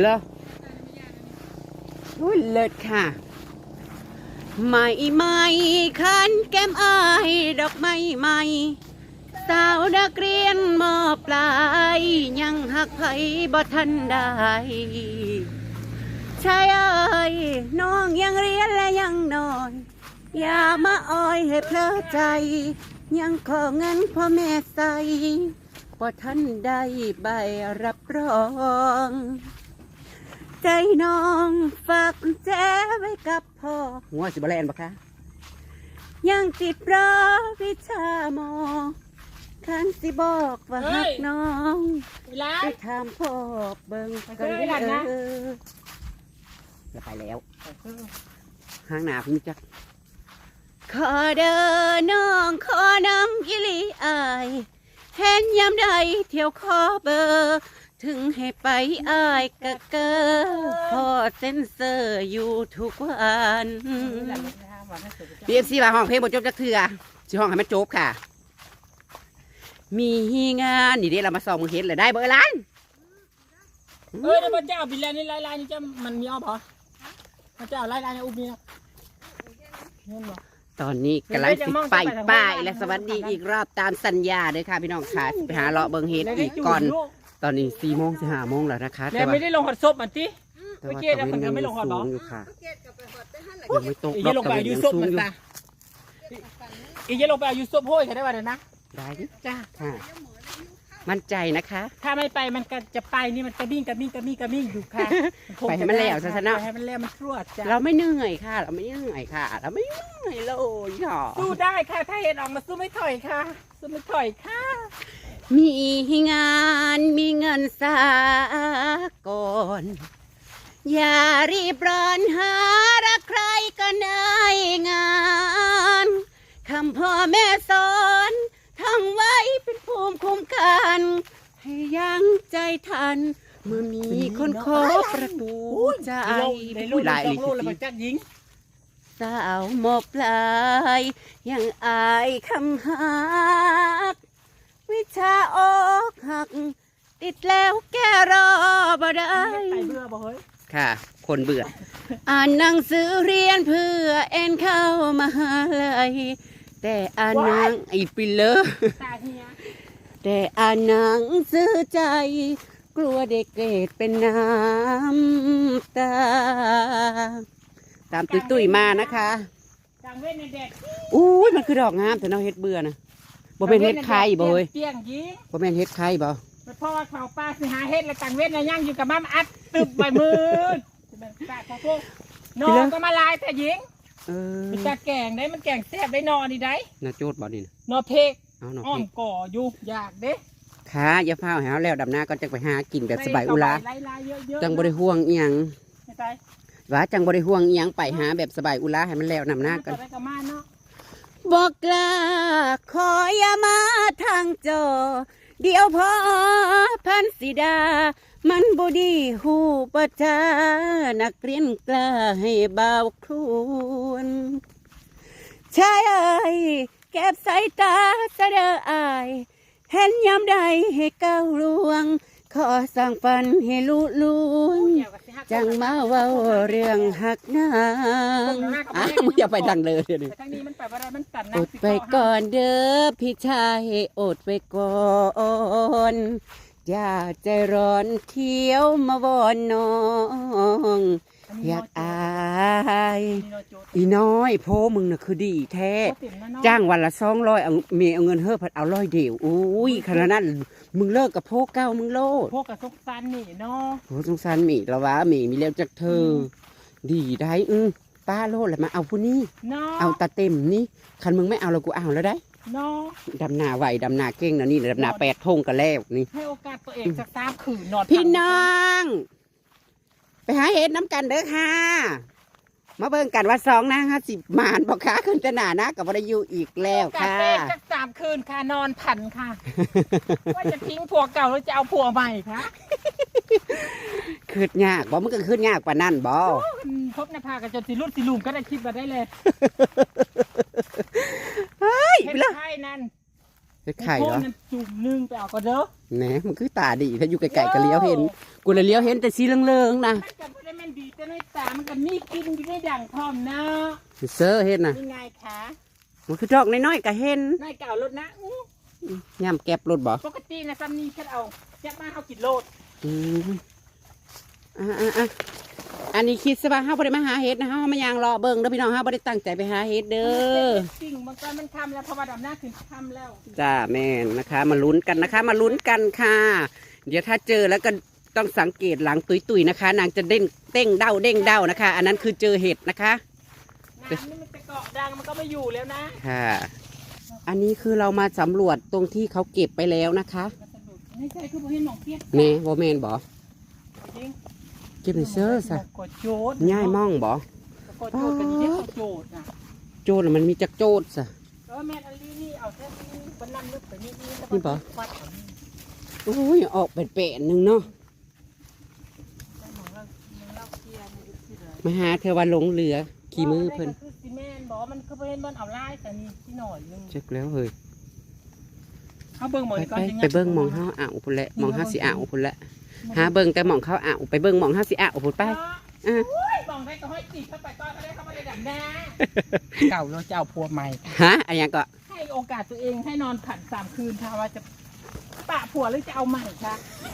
เหรออุ้ยเลิศค่ะ ไม่ไม่คันแก้มอายดอกไม้ใหม่ สาวนักเรียนมอปลาย ยังหักไผบ่ทันได้ชายเอ้ยน้องยังเรียนและยังนอน อย่ามาอ้อยให้เพลอใจ ยังขอเงินพ่อแม่ใส่บ่ทันได้ใบรับรอง ใจน้อง ฝากกุญแจไว้กับพ่อ หัวสิบแลนปะคะยังติดรอวิชามอคันสิบอกว่าฮักน้องเวลาไปถามพ่อเบิ่งกันไปเจอกันนะ เออแล้วไปแล้ว ห้างหนาพี่จักขอเดินน้องขอนำกิลีอาย เห็นยามใดเที่ยวขอเบอร์ ถึงให้ไปอายกะเกอพอเซ็นเซอร์อยู่ทุกวันบีเอฟซีมาห้องเพลงบทจบจักเถื่อชื่อห้องให้มันจบค่ะ มีงานนี่เดี๋ยวเรามาส่องมือเห็นเลยได้เบอร์ล้านเออเดี๋ยวมันจะเอาบิลลานี่ลายลายนี่จะมันมีอ้อมเหรอมันจะเอาลายลายนี่อุ้มนี่นะเห็นบ่ตอนนี้กำลังสิไปป้ายและสวัสดีอีกรอบตามสัญญาเลยค่ะพี่น้องค่ะสิไปหาเลาะเบิงเฮ็ดอีกก่อน ตอนนี้สี่โมงสิห้าโมงแล้วนะคะแล้วไม่ได้ลงหอดซบมันติ แต่ว่าเมื่อกี้นะคนยังไม่ลงหอดเหรอ สูงอยู่ค่ะยังไม่ตกอีรอเยบลงตะไปเวนอายุยังซบสูงมันอยู่ตาอีเยลงไปอายุซบโห้ยใครได้ว่าเดี๋ยวนะได้ดิจ้า ค่ะ มั่นใจนะคะ ถ้าไม่ไปมันก็จะไปนี่มันกระมิ่งกระมิ่งกระมิ่งกระมิ่งอยู่ค่ะคงไปให้มันแล้วซะซะเนาะไปให้มันแล้วมันรวดจ้าเราไม่เหนื่อยค่ะ เราไม่เหนื่อยค่ะ เราไม่เหนื่อยเลยค่ะสู้ได้ค่ะ ถ้าเห็นออกมาสู้ไม่ถอยค่ะ สู้ไม่ถอยค่ะ มีงานมีเงินสากอนอย่ารีบร้อนหารักใครก็เนยงานคำพ่อแม่สอนทั้งไว้เป็นภูมิคุ้มกัน ให้ยังใจทัน เมื่อมีคนขอประตูใจในลูกหลายสเลอยงลูกแล้วทีมันจักยิงสาวหมอบปลาย ยังอายคำหัก วิชาอกหัก ติดแล้วแกรอบ่ได้ ไปเบื่อบ่เฮ้ยค่ะ คนเบื่อ อ่านหนังสือเรียนเพื่อเอ็นเข้ามาหาลัยแต่อ่านหนังไอ้ปิเลอร์ตาเฮียแต่อ่านหนังซื้อใจ กลัวเด็กเกรดเป็นน้ำตา ตามตุ้ยๆมานะคะ จังเว้นในเด็กอุ้ยมันคือดอกงามแต่เนาะเฮ็ดเบื่อนะ บ่เป็นเฮ็ดไข่บ่เฮ้ยเปียงยิงบ่เป็นเฮ็ดไข่บ่เพราะว่าเขาป้าสิหาเฮ็ดแล้วจังเว้นน่ะย่างอยู่กับมัมอัดตึบใบมือตาขอนอก็มาลายแต่ยิงเออมีตาแกงได้มันแกงแซ่บได้นอนี่ได้น่าโจดบ่นี่นนอเพกอ้อมก่ออยู่อยากเด้ค่ะอย่าพาวให้เฮาแล้วดำหน้าก็จะไปหากินแบบสบายอุลาจังบ่ได้ห่วงเอียงว่าจังบ่ได้ห่วงเอียงไปหาแบบสบายอุลาให้มันแล้วนำหน้ากันไปกั บอกกล้าขออย่ามาทางจอ เดี๋ยวพอพันสิดา มันบดีหูประจานักเรียนกล้าให้เบาครวนชายเอ้ยเก็บสายตาเสะเดออาย เห็นยามใดให้ก้าวลวง ขอสั่งฝันให้ลุลุงเกี่ยวกับสิฮักจังมาเว้าเรื่องหักนางอ้าวมึงอย่าไปทางเลยเดี๋ยวนี้แต่ทางนี้มันไปบ่ได้มันตัดอดไปก่อนเด้อพี่ชายอดไปก่อนอย่าใจร้อนเที่ยวมาวอนน้องอยากอายอีน้อยโพมึงน่ะคือดีแท้จ้างวันละสองร้อยเอาเมียเอาเงินเฮ้อพัดเอาร้อยเดียวอุ้ยขนาดนั้น มึงเลิกกับโพเก้ามึงโลดพวกกับทุกซันนี่เนาะโหสงสารหมีละวะหมีมีแล้วจากเธอดีได้อือป้าโลดแล้วมาเอาผู้นี้ เนาะเอาตาเต็มนี่คันมึงไม่เอาแล้วกูเอาแล้วได้เนาะดำนาไหวดำนาเก่งนะนี่ดำนาแปดทงกันแล้วนี่ ให้โอกาสตัวเองสักสามคืนนอนพี่น้อง ไปหาเห็ดน้ำกันเด้อค่ะ มาเบิ่งกันว่าสองนางห้าสิบมานบอกค่ะขึ้นจะหนานะกับวรยูอีกแล้วกาค่ะเต้สักสามคืนค่ะนอนผันค่ะ ว่าจะทิ้งผัวเก่าแล้วจะเอาผัวใหม่ค่ะขึ้นยากบ่มันก็ขึ้นยากกว่านั่นบ่พบนภากันจนสิรุ่นสิลุมก็ได้คิดมาได้เลยเฮ้ยเฮ็ไปดเลยไข่นั่นเฮ็ดไข่เหรอโคตนั้นจุ่มหนึงไปเอาก็เด้อแหนมันคือตาดีถ้าอยู่ไกลๆก็เลี้ยวเห็น กูเลยเลี้ยวเห็นแต่สีเหลืองๆนะมันก็บ่ได้แม่นดีแต่ในตามันก็มีกินอยู่ในดังพร้อมนะเซอร์เห็นน่ะนี่ไงคะมันคือดอกน้อยๆก็เห็นนายเก่ารถนะอู้ย่ำแก็บรถบ่ปกตินะซัมนี่ฉันเอาจะมาเอากินโลดอืมอ่าอ่าอ่าอันนี้คิดซะว่าเฮาบ่ได้มาหาเฮ็ดนะเฮามาย่างรอเบิ่งเด้อพี่น้องเฮาบ่ได้ตั้งใจไปหาเฮ็ดเด้อสิ่งมันก็มันคำแล้วเพราะว่าดำหน้าขึ้นคำแล้ว จ้าแม่นนะคะ มาลุ้นกันนะคะ มาลุ้นกันค่ะ เดี๋ยวถ้าเจอแล้วก็ ต้องสังเกตหลังตุยๆนะคะ นางจะเด้งเต้งเด้าเด้งเด้านะคะ อันนั้นคือเจอเห็ดนะคะน้ำนี่มันจะเกาะดังมันก็ไม่อยู่แล้วนะค่ะ อันนี้คือเรามาสำรวจตรงที่เขาเก็บไปแล้วนะคะมันสะดุดไม่ใช่คือบ่เห็นหนองเพี้ยนเน่บอแมนบอจริงเก็บในเซอร์ซะกดโจดง่ายม่องบอกดโจดกันนี่กดโจดนะโจดน่ะมันมีจักโจดซะแล้วแม่นอันนี้นี่เอาแค่นี้บันนั่นลึกไปนี่นี่แล้วนี่ปะวัดเอานี่โอ้ยออกเป็นเปะหนึ่งเนาะ ได้หมองเราหมองเราเคลียร์นี่คือเลย มาหาเธอว่าหลงเหลือขี่มือเพิ่นคือซีเมนต์บอกว่ามันคือเพิ่นบนเอาไล่แต่นี่ที่หน่อยนึงเช็คแล้วเฮ้ยเขาเบิ่งหมดไปก่อนไปจะไปเบิ้งหมองเฮาอ่าวพุ่นแหละหมองเฮาสิอ่าวพุ่นแหละหาเบิ้งแต่หมองเขาอ่าวไปเบิ้งหมองเฮาสิอ่าวพุ่นไปอะโอ้ยมองได้ก็ห้อยจีบเข้าไปก่อนเขาได้เข้ามาในดับหน้าเก่าแล้วจะเอาผัวใหม่ฮะอะไรยังก็ให้โอกาสตัวเองให้นอนผันสามคืนค่ะว่าจะปะผัวหรือจะเอาใหม่คะว่า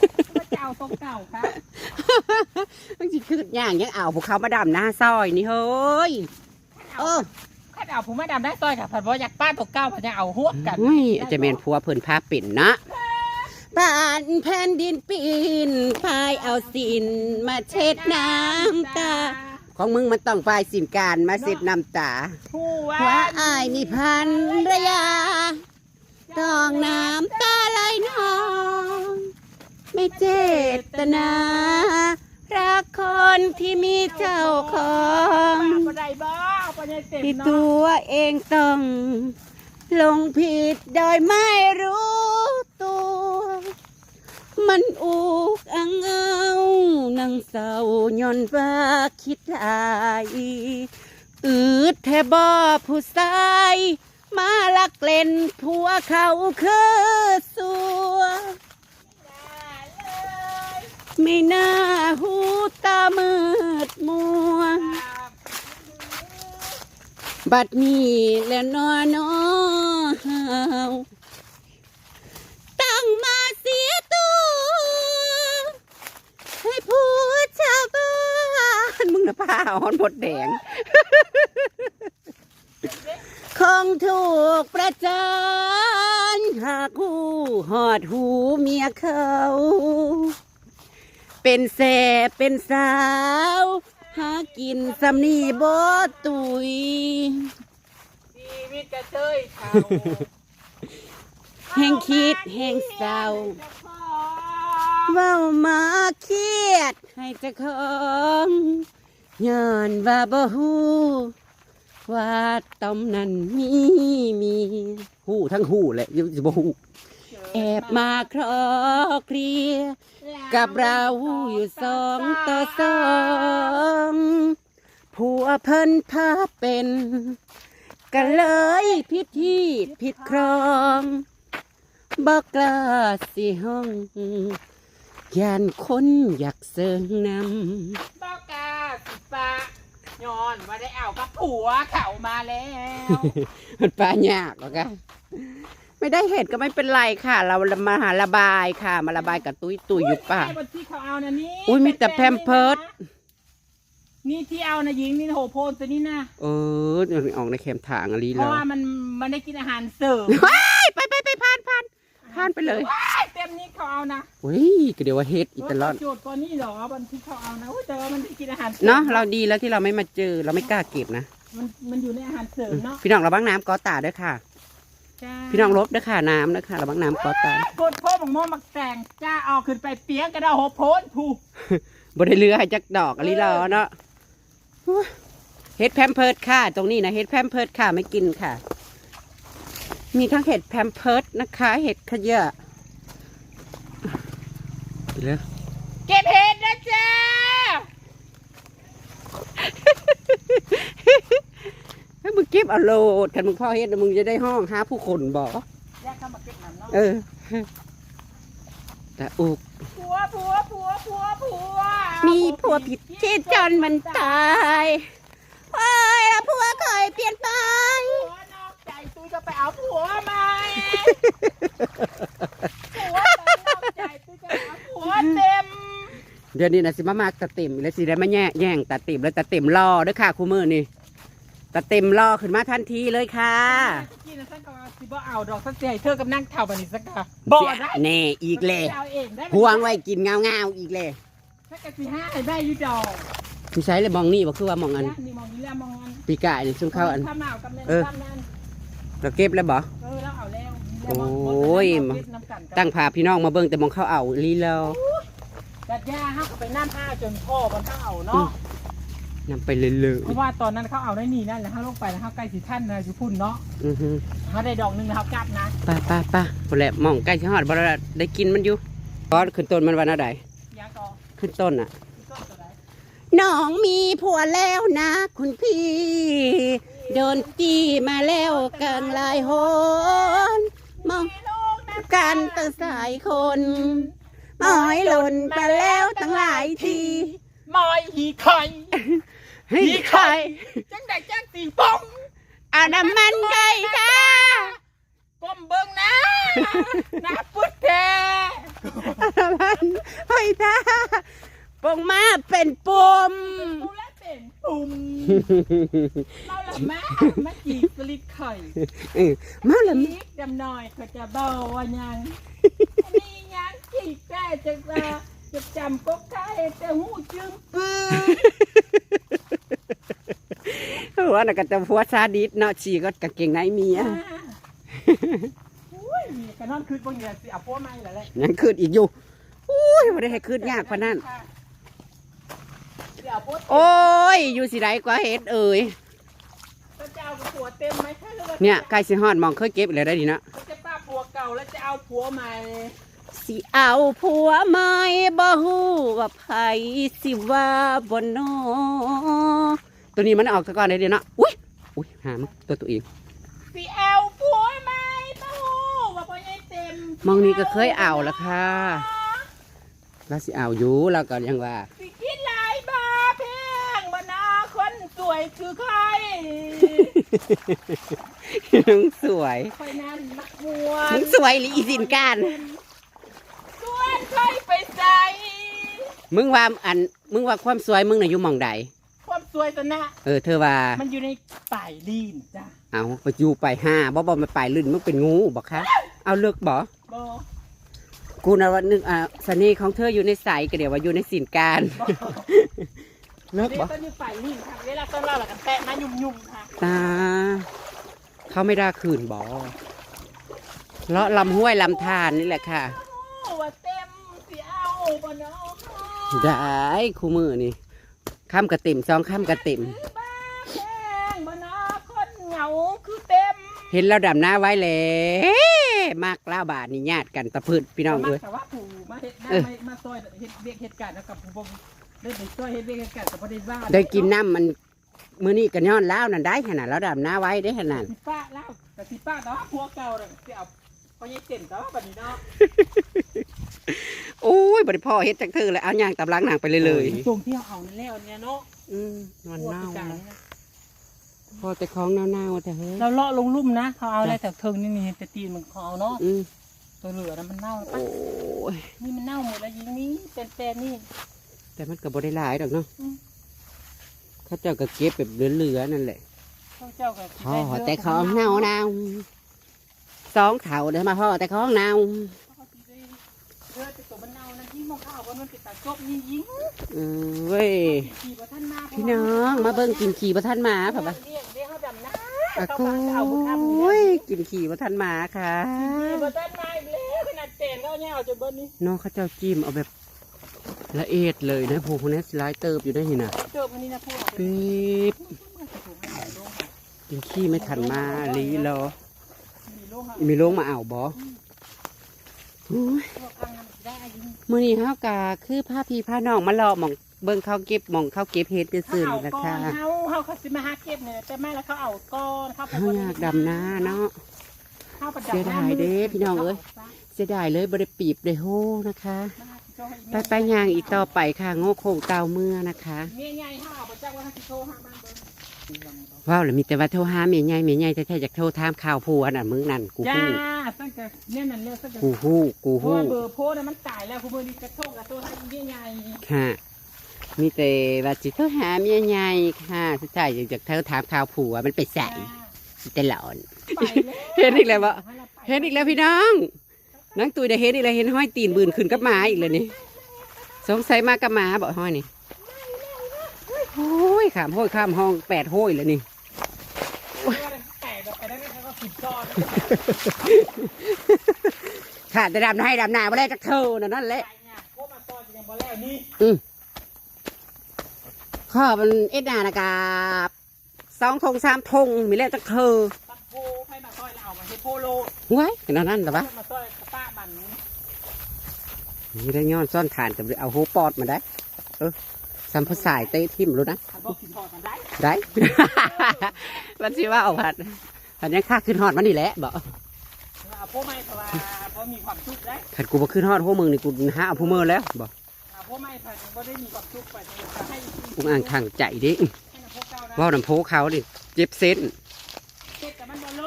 จะ เอาตรงเก่าคะมันสิคืออย่างยังอ่าวพวกเขามาดำหน้าซอยนี่เฮ้ยเออถ้าเอาผมมาดำได้ต้อยค่ะผัดว่าอยากป้าตัวเก่าผัดจะเอาหัวกันเฮ้ยอาจจะแมนพัวเพิ่นพาเป็นนะบ้านแผ่นดินปีนพายเอาสินมาเช็ดน้ำตา ของมึงมันต้องพายสินการมาเช็ดน้ำตาผู้ว่าว่าอายมีพันรยาต้องน้ำตาไหลนอง ไม่เจตนา รักคนที่มีเจ้าของป้าได้บ้าป้าได้เต็มที่เนาะตัวเองต้อง ลงผิดโดยไม่รู้ตัว มันอุกอังเอานังเศร้าย่อนว่าคิดหลายอืดแทบบ่ผู้ชายมาลักเล่นผัวเขาคือสัว ไม่น่าหูตามืดมัว บัดนี้แล้วนอนอตั้งมาเสียตัว ให้ผู้ชาวบ้านมึงนะป้าหอนบดแดงคงถูกประจานหากูหอดหูเมียเขา เป็นแสบเป็นสาว หากินสำนีบ่ตุยชีวิตกระเทยเท่าแห่งคิดแห่งเศร้าเว้ามาเครียดให้เจ้าของย้อนว่าบ่ฮู้ว่าตอมนั้นมีมีฮู้ทั้งฮู้แหละอยังสิบ่ฮู้ แอบมาคลอเคลียร์กับเราอยู่สองต่อสองผัวเพิ่นพาเป็นก็เลยผิดที่ผิดครองบอกกล้าสิห้องยานคนอยากเสิงนำบอกกาสิปะย้อนว่าได้เอากับผัวเขามาแล้วมันปลายากหรอกะ ไม่ได้เห็ดก็ไม่เป็นไรค่ะ เรามาหาระบายค่ะ มาระบายกับตุ้ยตุ้ยอยู่ป่ะแม่บนที่เขาเอานะนี่อุ๊ยมีแต่ป็นแพมเพิร์สนี่ที่เอานะหญิงนี่โหโพนตัวนี้นะเออเดี๋ยวออกในเข็มถางอะไรเพแล้ราะวว่ามันมันได้กินอาหารเสริมไปไปไปผ่านผ่านผ่านไปเลยว้ายเต็มนี้เขาเอานะเฮ้ยก็เดี๋ยวว่าเฮ็ดอีตลอด โจทย์ก่อนนี่เหรอบนที่เขาเอานะอุ๊ยแต่ว่ามันได้กินอาหารสมเนาะเราดีแล้วที่เราไม่มาเจอเราไม่กล้าเก็บนะมันมันอยู่ในอาหารเสริมเนาะพี่น้องระวังน้ำกอตาด้วยค่ะ จ้าพี่น้องลบด้วยค่ะน้ำด้วยค่ะระวังน้ำกอตาโคตรโพบังโมมักแต่งจ้าเอาขึ้นไปเปียกกระดาโหโพนถูกบได้เรือให้จักดอกอะไรรอเนาะเฮ็ดแพมเพิร์ดค่ะ ตรงนี้นะเฮ็ดแพมเพิร์ดค่ะไม่กินค่ะ มีทั้งเห็ดแพมเพิร์ดนะคะ เห็ดขยะไปเลยเก็บเห็ดนะจ้า ให้มึงเก็บเอาโลดกันมึงพ่อเฮ็ดแล้วมึงจะได้ห้องหาผู้คนบอกแยกเข้ามาเก็บน้เออแต่อุก ผัวผัวผัวผัวผัวมีผัวผิดที่จนมันตายโอ้ยแล้วผัวเคยเปลี่ยนไป ผัวนอกใจตุ้ยก็ไปเอาผัวใหม่ผัวไปนอกใจตุ้ยก็ไปเอาผัวเต็มเดือนนี้นะสิมามาตะเต็มแล้วสิได้มาแย่แย่งตะเต็มแล้วตะเต็มรอเด้วยค่ะคู่มือนี่ ตะเต็มรอขึ้นมาทันทีเลยค่ะกินนะสักกะสิบ่เอาดอกสักเสียเธอกับนั่งเท่าบันนี้สักกะบ่ได้แน่อีกเลยเอาเองได้พวงไว้กินเงาเงาๆอีกเลยสักกะสิห้าได้อยูดอกพี่ใช้เลยมองนี่บอกคือว่ามองอันนี่มองนี่แล้วมองอันปีกายนี่ซุ่มเข้าอัน ข้าวเหมากับเนื้เออ ข้าวนั้นเราเก็บแล้วบ่ เออแล้วเอาแล้วโอ้ยเอาเก็บน้ำกันกันตั้งพาพี่น้องมาเบิ่งแต่มองเข้าเอาลีแล้วกัดย่าเขาก็ไปน้ำห้าจนพ่อมันต้องเอาเนาะ นำไปเลยเลยเพราะว่าตอนนั้นเขาเอาได้นี่นั่นแล้วเขาลงไปแล้วเขาใกล้สิท่านนะอยู่พุ่นเนาะอือฮึเขาได้ดอกหนึงแล้วเขากลับนะไป้าป้าป้าพอแหละมองใกล้ชิฮอดบ่ได้ได้กินมันอยู่ตอนขึ้นต้นมันวันอะไรยางต่อขึ้นต้นอะต้นตัวไหนน้องมีผัวแล้วนะ คุณพี่ โดนตีมาแล้วกลางหลายหนมองมีลูกนะกันตั้งสายคนหมอยหล่นมาแล้วตั้งหลายที มอยหีไข่เฮ้ยใครจังได้จังตีป้องเอาน้ำมันไก่ค่ะก้มเบิ้งนะนะพุดแท้เอาน้ำมันไก่ท่าปงมาเป็นปุ่มดูแลเป็นปุ่มเราละมามาจีบสลิดไข่เออมาละจีบดำหน่อยก็จะเบาว่ายังมียังจีบแต่จะว่าจะจำก็ใกล้แต่หูจึงปืน หัวน่ะก็จะพัวซาดิสเนาะชีก็กางเกงในเมียอุ้ยกันนอนคืนบางอย่างสิเอาพวกไม่ละแหละยังคืดอีกอยู่อุ้ยไม่ได้ให้คืดยากกว่านั้นเดี๋ยวพวกโอ้ยอยู่สิไรกว่าเฮ็ดเอ่ยก็จะเอาผัวเต็มไหมถ้าเกิดเนี่ยใกล้สิฮอดมองเคยเก็บอีกแล้วได้ดีเนาะก็จะป้าผัวเก่าแล้วจะเอาผัวใหม่ สิเอาผัวใหม่บ่ฮู้ว่าไผสิว่าบ่นอ ตัวนี้มันออกซะก่อนได้ดีเนาะอุ้ยอุ้ยหามตัวตัวเองสิเอาผัวใหม่ป้าหูว่าพ่อใหญ่เต็มมองนี้ก็เคยเอาแล้วค่ะแล้วสิเอาอยู่แล้วก็ยังว่าสิกินหลายบาเพงบนาคนสวยคือใครน้องสวยคอยนั่นมักมวน้องสวยหรืออีสินการชวนใครไปใส่มึงว่าอันมึงว่าความสวยมึงน่ะอยู่หมองใดความ สวยตนะเออเธอว่า มันอยู่ในป่ายลีนจ้ะเอาไปอยู่ไปห้าบ่บ่มาไปลื่นมึงเป็นงูบอกคะเอาเลือกบ่บอกูนะว่านึกอ่าเสน่ห์ของเธออยู่ในใสก็เดี๋ยวว่าอยู่ในสินการเลิกเรียบ่กก็อยู่ป่ายลีนค่ะเวลาต้นเราหลักกันแตะมายุ่มๆค่ะตาเขาไม่ได้คืนบ่เลาะลำห้วยลำธารนี่แหละค่ะโอ้ว่าเต็มสิเอาบ่เนาะได้คู่มือนี่ ข้ามกระติ่มสองข้ามกระติ่มซื้อบ้าแพงบ่เนาะคนเหงาคือเต็มเห็นเราดำหน้าไว้แล้วมากล่าบาทนี่ญาติกันตะพืดพี่น้องมาเอ้ยแต่ว่าผู้มาเฮ็ดหน้าเออมามาซอยเฮ็ดเวียกเฮ็ดการแล้วกับผู้บ่ได้ไปซอยเฮ็ดเวียกเฮ็ดการกับบ่ได้ว่าได้กินน้ำมันมื้อนี้กันย้อนแล้วนั่นได้ขนาดเราดำหน้าไว้ได้ขนาดสิป้าแล้วแต่สิป้าแต่ว่าผัวเก่าน่ะสิเอาพ่อใหญ่เต็มแต่ว่าบัดนี้เนาะ โอ้ยบริพ่อเฮ็ดจักเธอเลยเอาย่างตำล้างหนังไปเลยเลยตรงที่เอาเอานั่นแล้วเนี่ยเนาะอืมนอนผัวเน่าพิการนะเนี่ยพอแต่ของเน่าๆแต่เฮ้ยเราเลาะลงลุ่มนะเขาเอาอะไรแต่เทิงนี่นี่แต่ตีนมันเขาเอาเนาะอืมตัวเหลือนะมันเน่าโอ้ปะยนี่มันเน่าหมดแล้วยิงนี้เป็นแฟนนี่ แต่มันก็บ่ได้หลายดอกเนาะอืมเขาเจ้าก็เก็บแบบเหลือๆนั่นแหละเขาเจ้ากับพ่อแต่ของเน่าๆสองเถาเด้อมาพ่อแต่ของเน่า เออแต่ตัวมันเน่านะยิ่งมองข้า วว่ามันเป็นตาจบยิ่งยิงเออเว้ยขี่บ่ท่านมาพี่น้องมาเบิ่งกินขี่บ่ทันหมาคค่ะรับปะเรียกเรียกเขาดำนะอะเขาโมาจะเอาบุญทำอ้ยนี่กินขี่บ่ทันหมาค่ะขี่บ่ท่านมาอีกแล้วขนาดเตนเขาเนี่ยเอาจนเบิ้ลนี่น้องเขาเจ้าจิ้มเอาแบบละเอียดเลยนะผู้คนนี้สไลด์เติบอยู่ได้หิน่ะเจอมันนี่นะพูดปี๊บกินขี้ไม่ทันมาลีรอมีโลหะมีลงมาเอาบ่โอ้ มื้อนี้เฮากะคือพาพี่พาน้องมารอหมองเบิ่งเขาเก็บหมองเขาเก็บเฮ็ดซื่อเขาๆเอานะก้อคะนเขาเขาเขาสิมาหาเก็บเนี่ยแต่แม่แล้วเขาเอาก้อนเขาไปเฮาอยากดำนาเนาะข้าวประดับเสียดายเด้พี่น้องเอ้ยเสียดายเลยบริปีบได้โฮนะคะ ไปไปย่างอีกต่อไปค่ะโง่โคงเตาเมื่อนะคะ เมียใหญ่ห้าประจักษ์ว่าสิโทรหาบ้านเบิ่งว้าวแล้วมีแต่ว่าโทรหาเมียใหญ่เมียใหญ่แท้ๆจากโทรถามข่าวผัวน่ะมึงนั่นกูจ้าฮู้ตั้งแต่เนี่ยนั่นเรียกตั้งแต่กูฮู้กูเพราะฮู้ว่าเบอร์โพสต์น่ะมันตายแล้วคุณเบอร์นี้กระโทกกระโทกให้เมียใหญ่ค่ะ มีแต่ว่าจิโทรหาเมียใหญ่ค่ะสุดท้ายจากเธอถามข่าวผัวมันไปใส่แต่หลอน ไปแล้วเห็นอีกแล้วบ่ เห็นอีกแล้วพี่น้องนังตุยได้เห็นอีกแล้วเห็นห้อยตีนบืนขึ้นกับหมาอีกเลยนี่สงสัยมากับหมาบ่ห้อยนี่โอ้ยขามห้อยข้ามห้องแปดห้อยเลยนี่ แตกไปได้ไหมครับ ก็ผิดจอดขาดแต่ดำให้ดำหนาบ่ได้จักเธอน่ะนั่นแหละไปเนี่ยโคมาตอนยังบ่แล้วนี่ข้อมันเอ็ดหนานะกาบสองธงสามธงมีแล้วจักเธอตัดโพให้มาซอยเรามาให้โพโลไว้ขนาดนั้นแต่ว่ามาซอยกระป้าบันนี่ได้ย้อนซ่อนฐานกับเอาโฮปอดมาได้ เออสัมภาสายเตะทิมรู้นะถ้าบอกกินพอกันได้ได้ มันสิว่าเอาผัด ผัดยังค่าขึ้นฮอดมันนี่แหละบอกเอาโพไม่เพราะว่าเพราะมีความสุขได้ขัดกูบ่ขึ้นฮอดพวกมึงนี่กูหาเอาผู้มือแล้วบอกเอาโพไม่เพราะว่าได้มีความสุขไปจะให้อุ้งอ่างทางใจดิให้นำโพเก้าได้เว่าน้ำโพเขาดิเจ็บเส้นเจ็บแต่มันบ่โล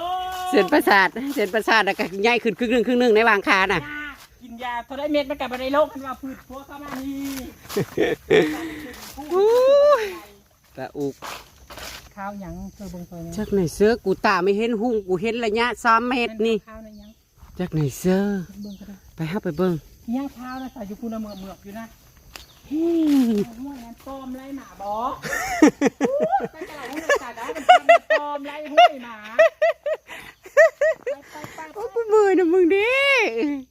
เส้นประสาทเส้นประสาทแล้วก็ใหญ่ขึ้นครึ่งหนึงครึ่งหนึงในวางคาน่ะยากินยาเท่าได้เม็ดมันกลับมาในโลกมันว่าพืชพวกเข้ามานี่อู้ยตะอุก ข้าวยังเธอเบิ่งเธอเนี่ยจากไหนเสื้อกูตาไม่เห็นหุ่งกูเห็นระยะสามเมตรนี่ข้าวนะยังจากไหนเสื้อเบิ่งก็ได้ไปห้าไปเบิ่งยังข้าวนะใส่อยู่คุณเมือกเมือกอยู่นะอืมห้วยนั้นต้มไรหมาบอตั้งแต่เราหุ้นอากาศได้มันเป็นต้มไรห้วยหมาไปไปไปโอ้กูเบื่อนะมึงดิ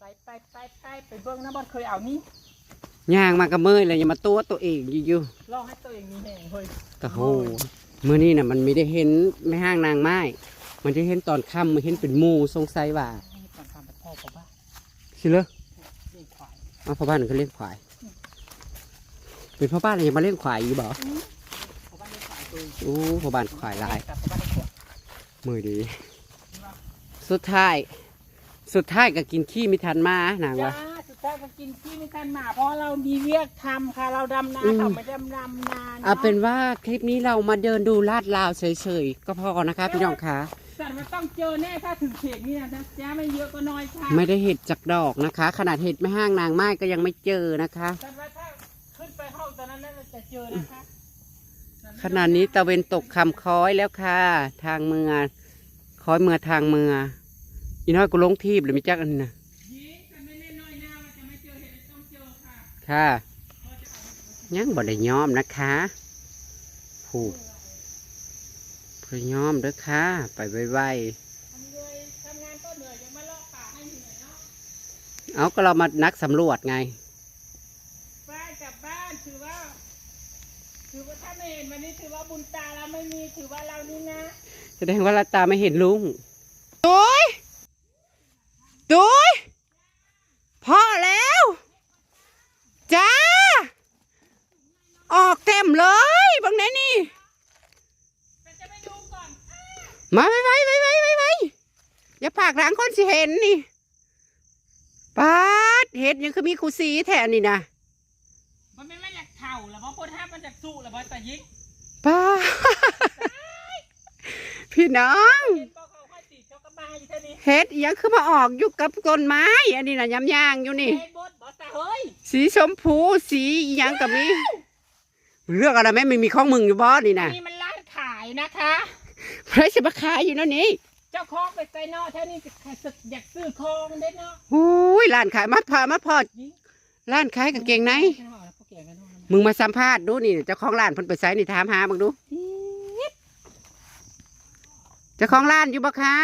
ไปไปไปไปไปเบิ่งนะบอลเคยเอานี่ย่างมากระเมยเลยอย่ามาตัวตัวเองอยู่ลองให้ตัวเองมีแหงเฮ้ยๆตะโห มื่อนี้น่ะมันไม่ได้เห็นไม่ห้างนางไม้ มันจะเห็นตอนค่ำมันเห็นเป็นหมูสงสัยว่าให้ก่อนทำแบบพ่อผมว่าสิเลยเลี้ยงควายเอาพ่อบ้านหนึ่งก็เลี้ยงควาย เป็นพ่อบ้านอะไรยังมาเลี้ยงควายอยู่บ่ผมว่าเลี้ยงควายตัวโอ้พ่อบ้านควายลายเหมือดี สุดท้าย สุดท้ายก็กินขี้มิทันมานางว่า สุดท้ายก็กินที่ไม่ทันหมาเพราะเรามีเวียกทำค่ะ เราดำนาอืม เขาไม่ดำดำนาะเอาเป็นว่าคลิปนี้เรามาเดินดูลาดลาวเฉยๆ ก็พอนะคะพี่น้องคะสัตว์มันต้องเจอแน่ถ้าถึงเขตนี้นะจ้าไม่เยอะก็น้อยค่ะไม่ได้เห็ดจากดอกนะคะ ขนาดเห็ดไม่ห้างนางไม้ก็ยังไม่เจอนะคะ สัตว์ว่าถ้าขึ้นไปห้องตอนนั้นน่าจะเจอนะคะขณะนี้ตะเวนตกคำค้อยแล้วค่ะ ทางเมืองค้อยเมืองทางเมืองอีน้อยกูลงทีบเลยมิจักอันนี้นะ ค่ะค่ะยังบ่ได้ยอมนะคะผูกเพื่อยอมเด้อค่ะ ไปไวทำเลยทำงานก็เหนื่อยยังมาลอกป่าให้เหนื่อยเนาะๆเอาก็เรามานักสำรวจไงบ้านกลับบ้านถือว่า ถือว่าถ้าไม่เห็นวันนี้ถือว่าบุญตาเราไม่มีถือว่าเรานี่นะ แสดงว่าลาตาไม่เห็นลุงตุยตุยพ่อแล้ว จ้า ออกเต็มเลยบางแน่นี่มันจะไปดูก่อนมาไวไวไวไวไวไวอย่าปากหลังคนสิเห็นนี่ปาดเห็ดยังคือมีคูสีแทนนี่นะมันไม่มาจากเข่าหรอเพราะคนห้ามมันจากสู้หรอเพราะแต่ยิงปาดพี่น้อง เห็นก็เขาค่อยตีเขาก็มาอยู่แค่นี้เห็ดอิหยังคือมาออกอยู่กับต้นไม้ อันนี้นะย้ำย่างอยู่นี่เห็นบดบอสตาเฮ้ยสีชมพูสีอิหยังกับมีเลือกอะไรไหมไม่มีข้องมึงอยู่บ่นี่นะนี่มันร้านขายนะคะ เพราะจะมาขายอยู่นั่นนี่เจ้าของไปไกลนอกแถวนี้จะขายสึกอยากซื้อของเด็ดเนาะหูยร้านขายมาพอมาพอยิงร้านขายกางเกงในพวกเก่งกันเนาะมึงมาสัมภาษณ์ดูนี่เจ้าของร้านเพิ่นไปไสนี่ถามหามึงดูเจ้าของร้านอยู่บ่คะ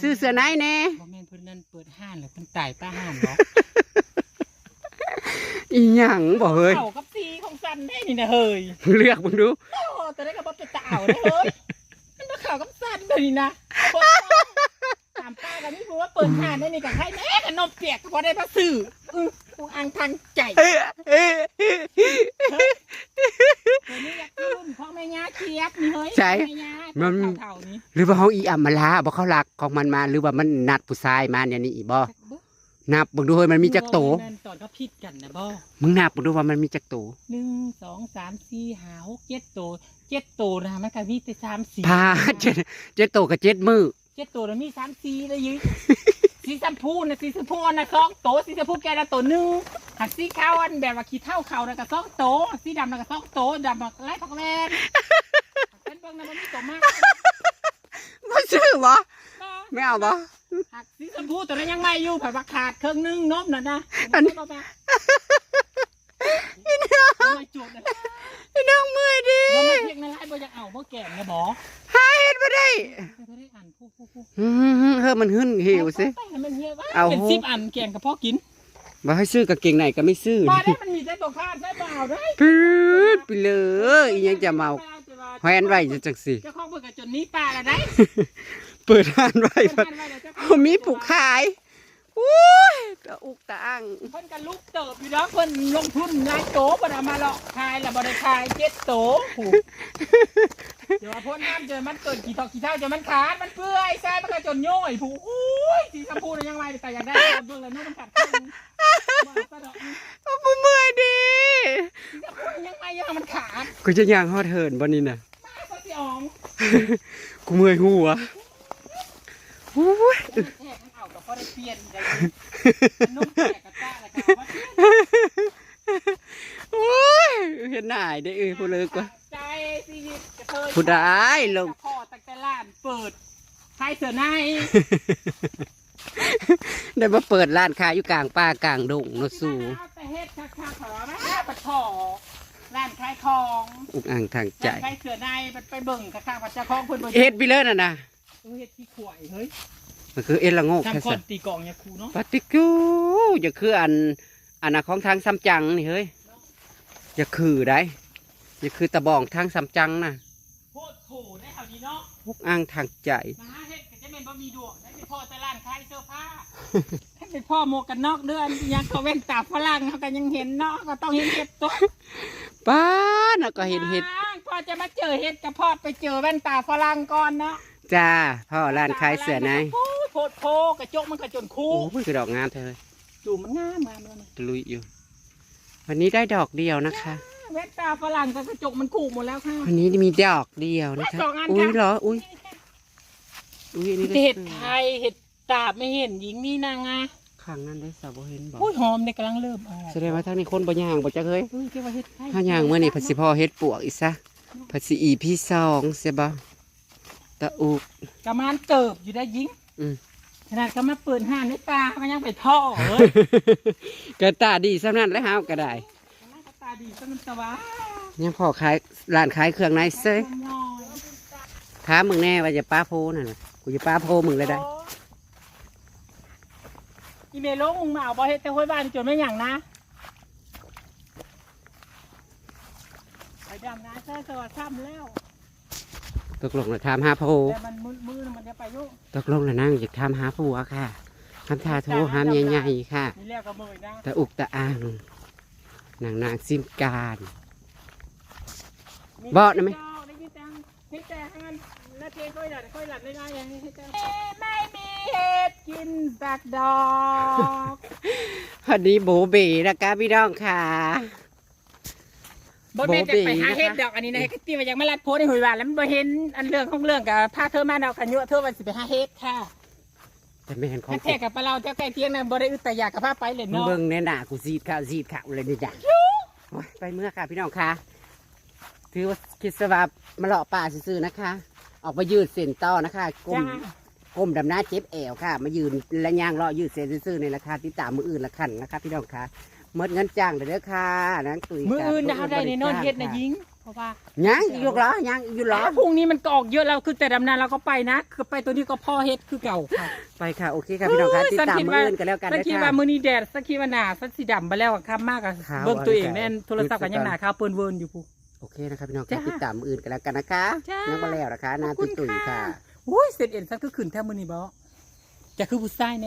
ซื้อเสื้อไหนแน่บ่แม่นเพิ่นนั่นเปิดห้านหรือเพิ่นตายป้าห้านเหรออีหยังบ่เฮ้ยเข่ากับสีของสันได้นี่นะเฮ้ยมึงเลือกมึงดูโอ้แต่ได้กับบ่เป็นตาเอาได้เฮ้ยมันมาเข่ากับสันเลยนี่นะตาม ป้ากันนี่พูดว่าเปิดห้านได้นี่กับใครแม่ขนมเปียกก็พอได้พระสื่ออือกูอังทางใจเดี๋ยวนี้อยากกินรุ่นพ่อแม่ย่าเคียบนี่เฮ้ยใช่มัมันน เท่าๆนี้หรือว่าเขาอีอัมมาลาบ่เขารักของมันมาหรือว่ามันนัดผู้ชายมาเนี่ยนี่อีบ่นับเบิ่งดูเฮ้ยมันมีจักโต แม่นตอนเขาพิดกันนะบ่มึงนับเบิ่งดูว่ามันมีจักโตหนึ่งสองสามสี่ห้าหกเจ็ดโตเจ็ดโตนะมันก็มีแต่สามสี่พาเจ็ดเจ็ดโตกับเจ็ดมือเจ็ดโตแล้วมีสามสี่เลยยึสีชมพูนะสีชมพูอันนะสองโตสีชมพูแกละโตหนึ่งหักสีขาวอันแบบว่าขี้เท่าเขานะก็สองโตสีดำนะก็สองโตดำมาไล่ผักแวนเป็นเบิ่งนะมันมีโตมากบ่ซื้อบ่ไม่เอาบ่หักสีชมพูตัวนั้นยังไม่อยู่ผัดว่าขาดเครื่องนึงนบน่ะนะอันนี้ นไม่จุดนะพี่น้องเมื่อยดิมันไม่เพียงในไล่บ่อยากเอาบ่แก่นะบ่หาเฮ็ดบ่ได้ไม่ได้อ่านผู้ผู้ผู้อืมเฮ้ยมันหึ่นหิวสิไปให้มันเหี่ยวว่าเอาเป็นสิบอันแกงกับพ่อกินบ่ให้ซื้อกางเกงไหนก็ไม่ซื้อมาได้มันมีแต่ตัวคาดได้เปล่าได้ปืดไปเลยอีหยังจะเมาแฮนไว้จังสิเจ้าของเปิดกระจนนี้ปลาละได้ เปิดร้านไว้เพิ่พันดไว้แล้วเจ้าขเขาองมีผูกขาย อุ้ยตะอุกตะอังเพิ่นกันลุกเติบอยู่แล้วเพิ่นลงทุนนายโตบ่ได้เอามาหรอกขายแล้วบ่ได้ขายเจ็ดโตผูกเดี๋ยวว่าพ่นน้ำเจอมันเกิดกี่ทอกกี่เท่าเจอมันขาดมันเปื่อยใช่มันกระจนย่อยผูกอุ้ยสีชมพูน่ะยังไงแต่อยากได้เบิ่งแล้วนู่นมันขาดครึ่งบ่เอาซะดอกนี่เอาบ่เมื่อยดิสีชมพูน่ะยังไงยังมันขาดกูจะย่างฮอดเหินบ่นี่น่ะ มาซะสิอ๋องกูเมื่อยหัวอุ้ยแทกมันเอา กับพ่อได้เปลี่ยนได้มันนุ่มแตกกระจ้าแล้วก็เอามาเปลี่ยนอุ้ยเห็นหน้าได้เอ้ยผู้เลิกว่าใจชีวิตกระเทยผู้ได้ลงพ่อตั้งแต่ล้านเปิดขายเสือในได้มาเปิดร้านขายอยู่กลางป่ากลางดงเนาะสู่เอาแต่เฮ็ดคักคักๆขอมาปัดพ่อร้านขายของอุกอ่างทางใจร้านขายเสือในมันไปเบิ่งคักคักๆปัดเจ้าของเพิ่นบ่เฮ็ดไปเลยน่ะนะเออเฮ็ดที่ข่วยเฮ้ย มันคือเอ็นละโงกแค่ทำคสันตีกลองเนี่ยครูเนาะปฏิกูอย่าคืออันอันน่ะของทางซัมจังนี่เฮ้ยอย่าคือได้อย่าคือตะบองทางซัมจังน่ะโคตรโถได้เท่านี้เนาะอุกอ่างทางใจมาหาเฮ็ดก็จะแม่นบ่มีดวงได้ไปพ่อแต่ร้านขายเสื้อผ้าให้ไปพ่อหมวกกันนอกเดือนยังเขาเว้นตาฝรั่งเขาก็ยังเห็นเนาะก็ต้องเห็นเห็ดตัวป้าน่ะก็เห็นเห็ดพ่อจะมาเจอเห็ดกับพ่อไปเจอแว่นตาฝรั่งก่อนเนาะจ้าพ่อร้านขายเสื้อใน โอ้ยโพดโพกระจกมันกระจนคู่โอ้ยคือดอกงามเธอดูมันงามงามเลยนะตะลุยอยู่ วันนี้ได้ดอกเดียวนะคะแว่นตาฝรั่งกับกระจกมันคู่หมดแล้วค่ะ วันนี้มีดอกเดียวนะคะสองอันอุ้ยค่ะเหรออุ้ยอุ้ยอันนี้ก็เห็ดซื้อไทยเห็ดตาบไม่เห็นหญิงนี่นางอะข้างนั้นได้สาวบ่เห็นบอกอุ้ยหอมในกำลังเริ่มออกแสดงว่าทางนี้คนบ่ย่างบ่จักเฮ้ยอุ้ยเรียกว่าเห็ดไทยถ้าย่างเมื่อนี่ผัดสิพ่อเฮ็ดปวกอีกซะผัดสิอีพี่สองเสียบ่ตะอุกกระมานเติบอยู่ได้หญิง อืม ขนาดก็มาเปิดห้างในป่าก็ยังไปท่อเฮ้ยกระตาดีสำนั้นแล้วหาวก็ได้ หน้าตาดีก็มันตะวะยังพอขายร้านขายเครื่องในเซ้ยน้อยถามมึงแน่ว่าจะป้าโพนั่นน่ะกูจะป้าโพมึงเลยได้อีเมลลงมึงมาเอาบอเฮ็ดแต่ห้วยบ้านจนไม่หยั่งนะไปดำน้ำแค่สวัสดิ์ซ้ำแล้ว ตกลงแล้วถามหาโพแต่มันมือมือมันจะไปอยุ่งตกลงแล้วนั่งอยากถามหาผัวค่ะคำทาโทรหามใหญ่ๆค่ะนี่เรียกกับมือนะตะอุกตะอ่างนางนางสิ้นการบอกได้ไหมได้ยินจังเฮ็ดแต่ให้มันนาเทค่อยหลัดค่อยหลัดได้ไงอย่างนี้เฮ็ดแต่ไม่มีเฮ็ดกินสักดอกพอดีโบเบนะคะพี่น้องค่ะ บ่แม่นจะไปหาเฮ็ดดอกอันนี้นะเฮ็ดตีว่ายังมาลัดโพสในหวยบ้านแล้วมันบ่เห็นอันเรื่องของเรื่องกับพาเธอมาดอกกันยั่วเธอว่าสิไปหาเฮ็ดค่ะแต่แม่นของถ้าแท้กับปลาเราเจ้าใกล้เที่ยงนั้นบ่ได้อึดแต่อยากกับพาไปเลยมึงเนาะเบิ่งแน่หนากูซีดข่าวซีดข่าวเลยนี่จ้ะโอ้ยไปเมื่อค่ะพี่น้องค่ะถือว่าคิดสว่ามาเลาะป่าซื่อๆนะคะ ออกมายืดเส้นต่อนะคะก้มจ้าก้มดำหน้าเจ็บแอวค่ะ มายืนและย่างเลาะยืดเส้นซื่อๆในราคาที่ตามมืออื่นละคันนะคะ พี่น้องค่ะ เมดเงินจ้างเด้อค่ะนางตุยมืออื่นนะค่ะเฮาได้ในนอนเฮ็ดนะค่ะยิง เพราะว่ายังอีกอยู่เหรอยังอีกอยู่เหรอพรุ่งนี้มันก็ออกเยอะแล้วคือแต่ดำนาเราก็ไปนะ คือไปตัวนี้ก็พ่อเฮ็ดคือเก่าค่ะไปค่ะโอเคค่ะพี่น้องค่ะเอ้ยติดสันตามคิดมือว่าอื่นกันแล้วกันสักนะคิดคะว่ามื้อนี้แดดสักคิดว่าหนาสักสีดำไปแล้วอะครับมากอะขาวเบิ่งตัวเองอะไรกันแน่นโทรศัพท์กันยังหนาขาวเปิ้นเวิร์นอยู่ผู้โอเคนะครับพี่น้องค่ะจ้าติดตามมืออื่นกันแล้วกันนะคะจ้ายังมาแล้วนะคะนาขอบคุตุยณตุยๆค่ะค่ะอุ้ยเสร็จเอ็นสักคือขึ้นแท้มื้อนี้บ่จะคือผู้ชาย